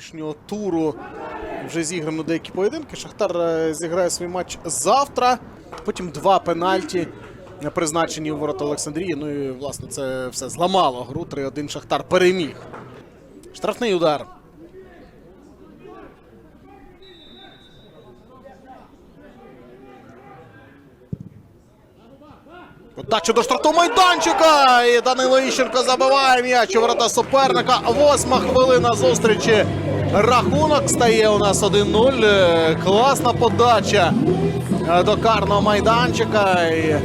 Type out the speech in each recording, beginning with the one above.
нинішнього туру вже зіграно деякі поєдинки. Шахтар е, зіграє свій матч завтра. Потім два пенальті е, призначені у ворота Олександрії. Ну і власне це все зламало гру. 3-1 Шахтар переміг. Штрафний удар. Подача до штрафного майданчика. І Данило Іщенко забиває м'яч у ворота суперника. Восьма хвилина зустрічі. Рахунок стає у нас 1-0. Е, Класна подача е, до карного майданчика. І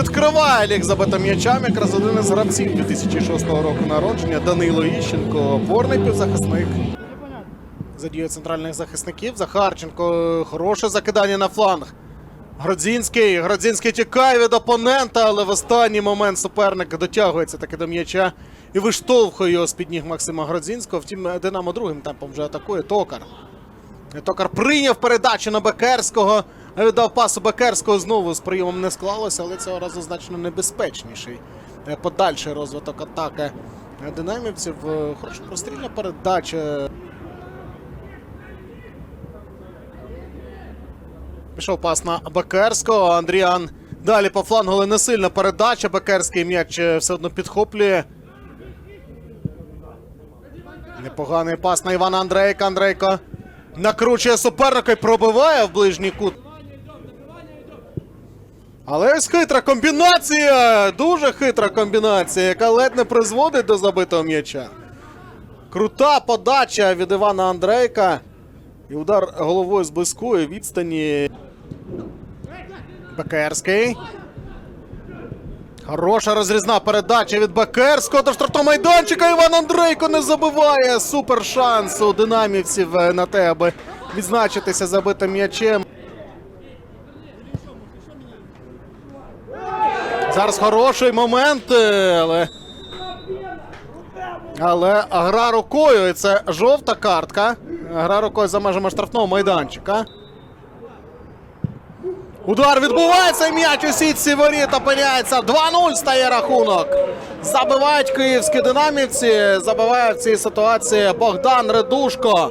Відкриває лік забитим м'ячам. Якраз один із гравців 2006 року народження. Данило Іщенко, опорний півзахисник. Задіє центральних захисників. Захарченко. Хороше закидання на фланг. Гродзінський. Гродзінський тікає від опонента, але в останній момент суперник дотягується таки до м'яча і виштовхує його з-під ніг Максима Гродзінського. Втім, Динамо другим темпом вже атакує Токар. Токар прийняв передачу на Бекерського. Віддав пасу Бекерського знову з прийомом не склалося, але цього разу значно небезпечніший. Е, Подальший розвиток атаки динамівців. Е, Хороша прострільна передача. Пішов пас на Бекерського. Андріан далі по флангу, але не сильна передача. Бекерський м'яч е, все одно підхоплює. Непоганий пас на Івана Андрейка. Андрейко накручує суперника і пробиває в ближній кут. Але ось хитра комбінація. Дуже хитра комбінація, яка ледь не призводить до забитого м'яча. Крута подача від Івана Андрейка. І удар головою з близької відстані. Бекерський. Хороша розрізна передача від Бекерського до штрафного майданчика. Іван Андрейко не забиває. Супер шанс у динамівців е, на те, аби відзначитися забитим м'ячем. Зараз хороший момент, е, але. Але гра рукою, і це жовта картка. Гра рукою за межами штрафного майданчика. Удар відбувається, м'яч у сітці воріт опиняється. 2-0 стає рахунок. Забивають київські динамівці. Забиває в цій ситуації Богдан Редушко.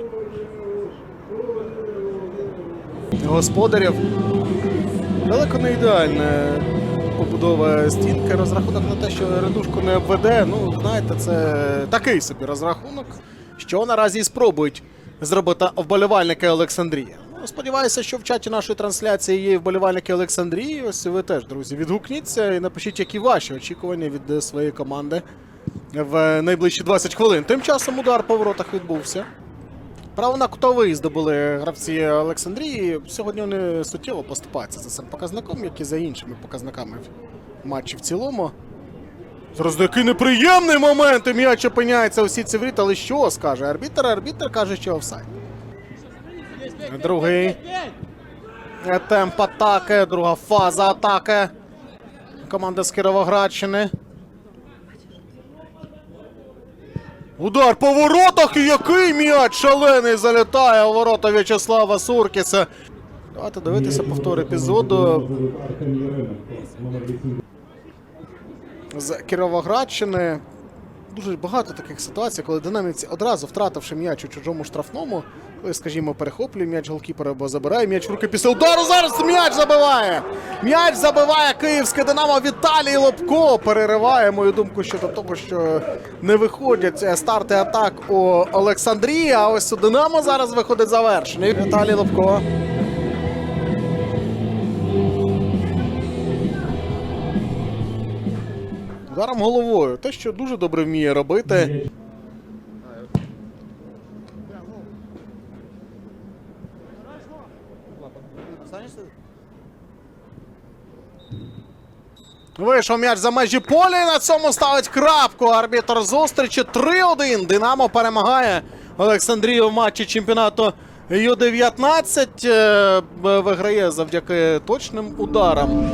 Господарів. Далеко не ідеальна побудова стінки. Розрахунок на те, що редушку не обведе. Ну, знаєте, це такий собі розрахунок, що наразі спробують зробити вболівальники Олександрії. Ну, сподіваюся, що в чаті нашої трансляції є вболівальники Олександрії. Ось ви теж, друзі, відгукніться і напишіть, які ваші очікування від е, своєї команди в найближчі 20 хвилин. Тим часом удар по воротах відбувся. Право на кутовий здобули гравці Олександрії. Сьогодні вони суттєво поступаються за цим показником, як і за іншими показниками в матчі в цілому. Зараз який неприємний момент, і м'яч опиняється у сітці воріт, але що скаже арбітр? Арбітр каже, що офсайд. Другий темп атаки, друга фаза атаки. Команда з Кіровоградщини. Удар по воротах і який м'яч шалений залітає у ворота В'ячеслава Суркіса. Давайте дивитися повтор епізоду з Кіровоградщини. Дуже багато таких ситуацій, коли динамівці одразу втративши м'яч у чужому штрафному, коли, скажімо, перехоплює м'яч голкіпера або забирає м'яч в руки після удару. Зараз м'яч забиває! М'яч забиває київське Динамо Віталій Лобко. Перериває мою думку щодо того, що не виходять е, старти атак у Олександрії. А ось у Динамо зараз виходить завершений. Віталій Лобко. Ударом головою. Те, що дуже добре вміє робити. Вийшов м'яч за межі поля і на цьому ставить крапку. Арбітр зустрічі 3-1. Динамо перемагає Олександрію в матчі чемпіонату Ю-19. Е, Виграє завдяки точним ударам.